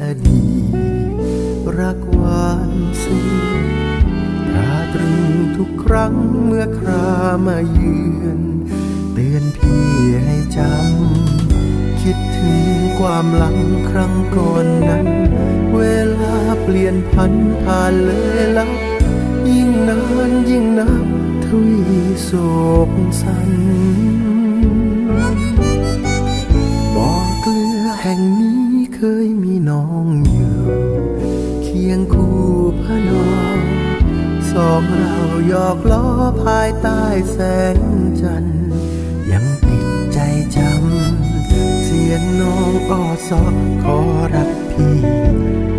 อดีรักหวานซึ้งราตรึงทุกครั้งเมื่อครามาเยือนเตือนพี่ให้จำคิดถึงความหลังครั้งก่อนนั้น เวลาเปลี่ยนพันผ่านเลยลับยิ่งนานยิ่งนับทวีโศกสั้น เราหยอกล้อภายใต้แสงจันทร์ยังติดใจจำ เสียงน้องอ้อสอขอรักพี่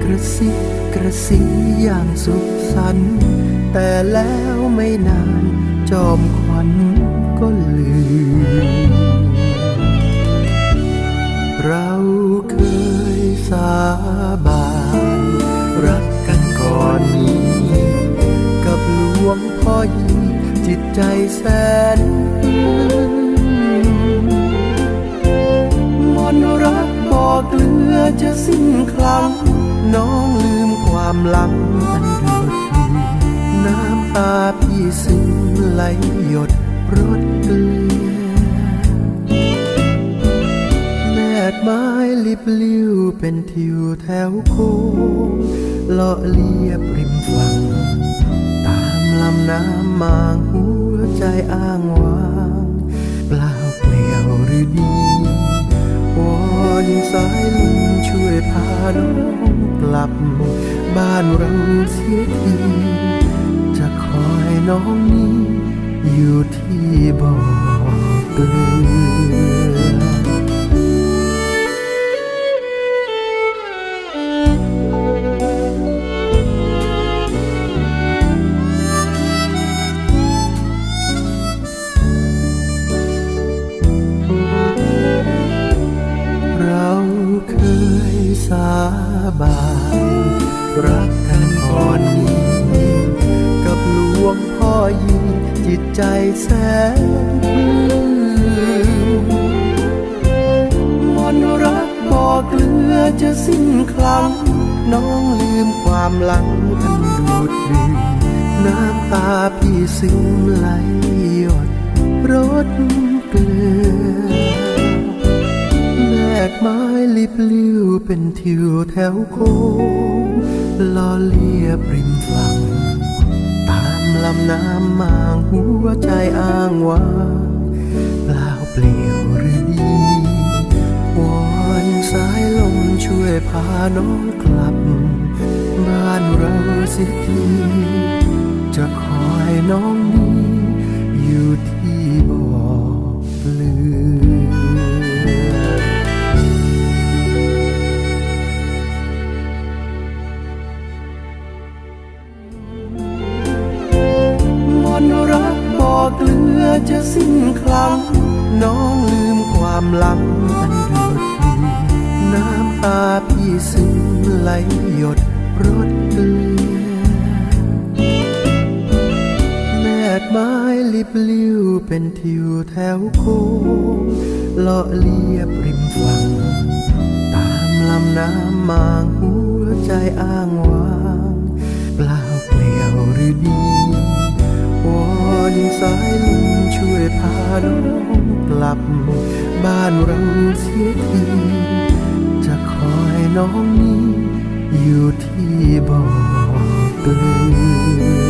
กระซิบกระซิบอย่างสุขสันต์แต่แล้วไม่นานจอมขวัญก็ลืม เราเคยสาบาน ใจแสนมนต์รักบอกเกลือจะสิ้นคลัง น้องลืมความหลังอันเดือดน้ำตาพี่ซึมไหลหยดรดเกลือแมกไม้ลิบลิ้วเป็นทิวแถวโค้งเลาะเลียบริมฝั่ง ตามลำน้ำมางหัว ใจอ้างว้างเปล่าเปลี่ยวหรือดีวอนสายลมช่วยพาน้องกลับ บ้านเราเสียทีจะคอยน้องนี้ อยู่ที่บ่อเกลือ ใจแสนปลื้มมนรักบอกเลือจะสิ้นคลัง น้องลืมความหลังอันดูดดื่มน้ำตาพี่ซึมไหลหยดรดเกลือแมกไม้ลิบลิ้วเป็นทิวแถวโค้งลอเลียบริมฝั่ง ลำน้ำมางหัวใจอ้างว้างเปล่าเปลี่ยวหรือดี วอนสายลมช่วยพาน้องกลับ บ้านเราสิทีจะคอยน้องนี้อยู่ที่ อกเกลือจะสิ้นคลัง น้องลืมความหลังอันเดือดดนน้ำตาพี่ซึมไหลหยดรดเกลือแมกไม้ลิบลิ้วเป็นทิวแถวโค้งเลาะเลียบริมฝั่ง ตามลำน้ำมางหัวใจอ้างว้าง เปล่าเปลี่ยวหรือดี สายลมช่วยพาน้องกลับ บ้านเราเสียที จะคอยน้องนี้ อยู่ที่บ่อเกลือ